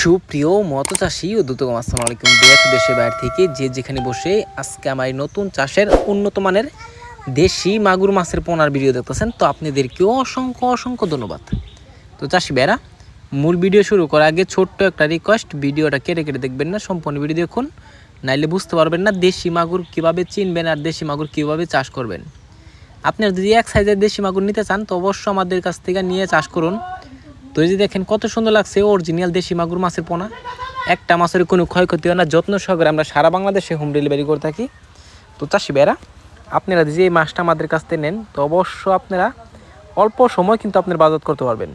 সুপ্রিয় মতো চাষি ও দ্রুতগম আসসালামু আলাইকুম। দেশ দেশের বাইরে থেকে যে যেখানে বসে আজকে আমার নতুন চাষের উন্নত মানের দেশি মাগুর মাছের পোনার ভিডিও দেখতেছেন, তো আপনাদেরকেও অসংখ্য অসংখ্য ধন্যবাদ। তো চাষি বেড়া মূল ভিডিও শুরু করার আগে ছোট্ট একটা রিকোয়েস্ট ভিডিওটা কেটে কেটে দেখবেন না, সম্পূর্ণ ভিডিও দেখুন। নাইলে বুঝতে পারবেন না দেশি মাগুর কীভাবে চিনবেন আর দেশি মাগুর কীভাবে চাষ করবেন। আপনারা যদি এক সাইজের দেশি মাগুর নিতে চান, তো অবশ্যই আমাদের কাছ থেকে নিয়ে চাষ করুন। তো এই যে দেখেন কত সুন্দর লাগছে অরিজিনাল দেশি মাগুর মাছের পোনা। একটা মাছের কোনো ক্ষয়ক্ষতি হয় না, যত্ন সহকারে আমরা সারা বাংলাদেশে হোম ডেলিভারি করে থাকি। তো চাষি বেড়া আপনারা যে এই মাছটা আমাদের কাছ থেকে নেন, তো অবশ্য আপনারা অল্প সময় কিন্তু আপনার বাজার করতে পারবেন।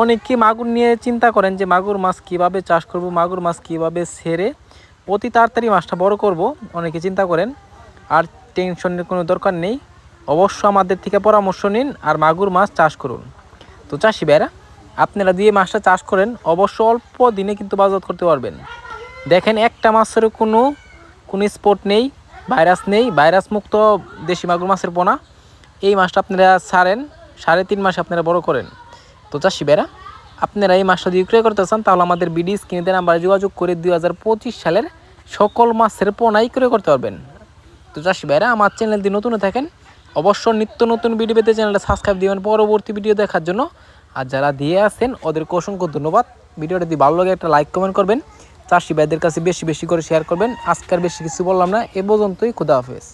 অনেকে মাগুর নিয়ে চিন্তা করেন যে মাগুর মাছ কীভাবে চাষ করব, মাগুর মাছ কীভাবে সেরে অতি তাড়াতাড়ি মাছটা বড় করব। অনেকে চিন্তা করেন, আর টেনশনের কোনো দরকার নেই। অবশ্য আমাদের থেকে পরামর্শ নিন আর মাগুর মাছ চাষ করুন। তো চাষি ভাইরা আপনারা দিয়ে মাছটা চাষ করেন, অবশ্য অল্প দিনে কিন্তু বাজার করতে পারবেন। দেখেন, একটা মাছের কোনো কোনো স্পট নেই ভাইরাস নেই ভাইরাস মুক্ত দেশি মাগুর মাছের পোনা। এই মাছটা আপনারা ছাড়েন, সাড়ে তিন মাসে আপনারা বড় করেন। তো চাষি ভাইরা, আপনারা এই মাছটা যদি বিক্রয় করতে চান, তাহলে আমাদের বিডি স্ক্রিনে নাম্বারে যোগাযোগ করে দুই হাজার পঁচিশ সালের সকল মাছের পোনাই ক্রয় করতে পারবেন। তো চাষি ভাইরা, আমার চ্যানেল দিয়ে নতুন থাকেন, অবশ্য নিত্য নতুন ভিডিও পেতে চ্যানেলটা সাবস্ক্রাইব দিবেন। পরবর্তী ভিডিও দেখার জন্য আর যারা দিয়ে আছেন, ওদেরকে অসংখ্য ধন্যবাদ। ভিডিওটা যদি ভালো লাগে, একটা লাইক, কমেন্ট করবেন। চাষি ভাইদের কাছে বেশি বেশি করে শেয়ার করবেন। আজকের বেশি কিছু বললাম না। এ পর্যন্তই, খুদা হাফেজ।